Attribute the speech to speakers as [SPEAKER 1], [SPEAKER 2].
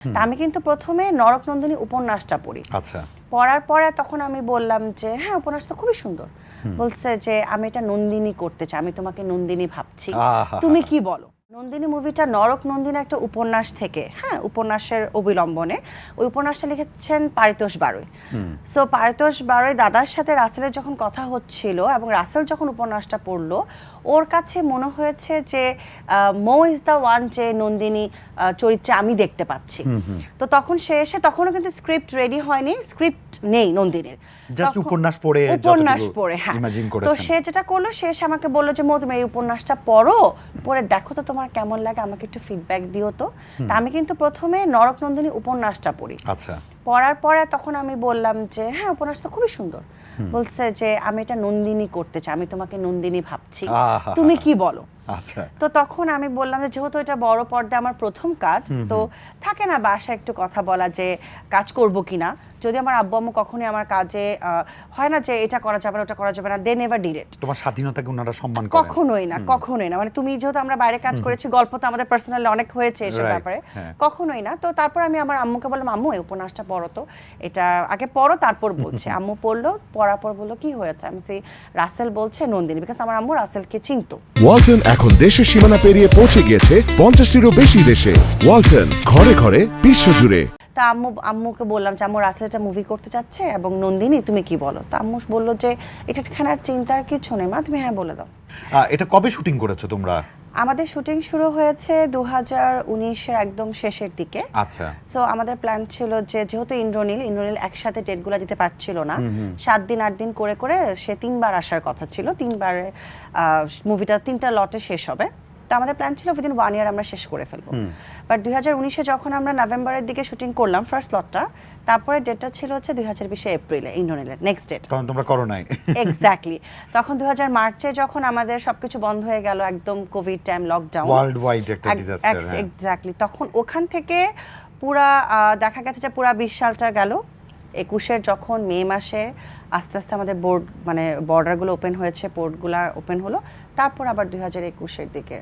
[SPEAKER 1] তা আমি কিন্তু প্রথমে নরক নন্দিনী উপন্যাসটা পড়ি।
[SPEAKER 2] আচ্ছা।
[SPEAKER 1] পড়ার পরে তখন আমি বললাম যে হ্যাঁ উপন্যাসটা খুবই সুন্দর। বলছে যে আমি এটা নন্দিনী করতে চাই আমি তোমাকে নন্দিনী ভাবছি। তুমি কি বলো? নন্দিনী মুভিটা নরক নন্দিনী একটা উপন্যাস থেকে হ্যাঁ উপন্যাসের অবিলম্বনে। ওই উপন্যাসটা লিখেছেন পারিতোষ বারুই। সো পারিতোষ বারুই দাদার সাথে রাসেলের যখন কথা হচ্ছিল এবং রাসেল যখন উপন্যাসটা পড়ল ওর কাছে মনে হয়েছে যে মো ইজ দ্য ওয়ান যে নন্দিনী চরিত্রে আমি দেখতে পাচ্ছি। তো তখন সে এসে তখনও কিন্তু স্ক্রিপ্ট রেডি হয়নি স্ক্রিপ্ট নেই নন্দিনীর। তখন-
[SPEAKER 2] উপন্যাস পড়ে
[SPEAKER 1] উপন্যাস পড়ে হ্যাঁ। তো সে যেটা করল সে এসে আমাকে বলল যে মো তুমি এই উপন্যাসটা পড়ো পড়ে দেখো তো তোমার কেমন লাগে আমাকে একটু ফিডব্যাক দিও তো। তা আমি কিন্তু প্রথমে নরকনন্দিনী উপন্যাসটা পড়ি।
[SPEAKER 2] আচ্ছা।
[SPEAKER 1] পড়ার পরে তখন আমি বললাম যে হ্যাঁ উপন্যাসটা খুবই সুন্দর। বলছে যে আমি এটা নন্দিনী করতে চাই আমি তোমাকে নন্দিনী ভাবছি। তুমি কি বলো?
[SPEAKER 2] আচ্ছা।
[SPEAKER 1] তো তখন আমি বললাম যে যেহেতু এটা বড় পর্দায় আমার প্রথম কাজ তো থাকে না বাসায় একটু কথা বলা যে কাজ করব কিনা? যদি আমার আব্বু আম্মু কখনোই আমার কাজে হয় না যে এটা করা যাবে না ওটা করা যাবে না দে নেভার ডিড ইট
[SPEAKER 2] তোমার স্বাধীনতাকে ওনারা সম্মান করেন।
[SPEAKER 1] কখনোই না কখনোই না। মানে তুমি যেহেতু আমরা বাইরে কাজ করেছি গল্প তো আমাদের পার্সোনালি অনেক হয়েছে এসব ব্যাপারে
[SPEAKER 2] হ্যাঁ।
[SPEAKER 1] কখনোই না। তো তারপর আমি আমার আম্মুকে বললাম আম্মু এই উপন্যাসটা পড়ো তো। এটা আগে পড়ো তারপর বলছে। আম্মু পড়ল পড়ার পর বলল কি হয়েছে? আমি সেই রাসেল বলছে নন্দিনী বিকজ আমার আম্মু রাসেলকে চিনতো।
[SPEAKER 3] ওয়ালটন এখন দেশের সীমানা পেরিয়ে পৌঁছে গিয়েছে পঞ্চাশটিরও বেশি দেশে। ওয়ালটন ঘরে ঘরে বিশ্বজুড়ে।
[SPEAKER 1] তা আম্মু আম্মুকে বললাম যে আম্মু রাসেল একটা মুভি করতে চাচ্ছে এবং নন্দিনী তুমি কি বলো? তা আম্মু বলল যে এটা খানার চিন্তার কিছু নেই মা তুমি হ্যাঁ বলে দাও।
[SPEAKER 2] আহ, এটা কবে শুটিং করেছ তোমরা?
[SPEAKER 1] আমাদের শুটিং শুরু হয়েছে দু হাজার উনিশের একদম শেষের দিকে।
[SPEAKER 2] আচ্ছা।
[SPEAKER 1] সো আমাদের প্ল্যান ছিল যে যেহেতু ইন্দ্রনীল ইন্দ্রনীল একসাথে ডেটগুলো দিতে পারছিল না। সাত দিন আট দিন করে করে সে তিনবার আসার কথা ছিল। তিনবার মুভিটা তিনটা লটে শেষ হবে। তো আমাদের প্ল্যান ছিল উইদিন ওয়ান ইয়ার আমরা শেষ করে ফেলব। বাট দুই হাজার উনিশে যখন আমরা নভেম্বরের দিকে শুটিং করলাম ফার্স্ট লটটা তারপরে ডেটটা ছিল হচ্ছে দুই হাজার বিশে এপ্রিলে ইন্দ্রনীলের নেক্সট ডেট
[SPEAKER 2] তখন তোমরা করো নাই।
[SPEAKER 1] এক্স্যাক্টলি তখন দু হাজার মার্চে যখন আমাদের সবকিছু বন্ধ হয়ে গেল একদম COVID time lockdown
[SPEAKER 2] world wide একটা ডিজাস্টার
[SPEAKER 1] এক্স্যাক্টলি তখন ওখান থেকে পুরা দেখা গেছে যে পুরা বিশ সালটা গেল। একুশের যখন মে মাসে আস্তে আস্তে আমাদের বোর্ড মানে বর্ডারগুলো ওপেন হয়েছে পোর্টগুলো ওপেন হলো। তারপর আবার দুই হাজার একুশের দিকে।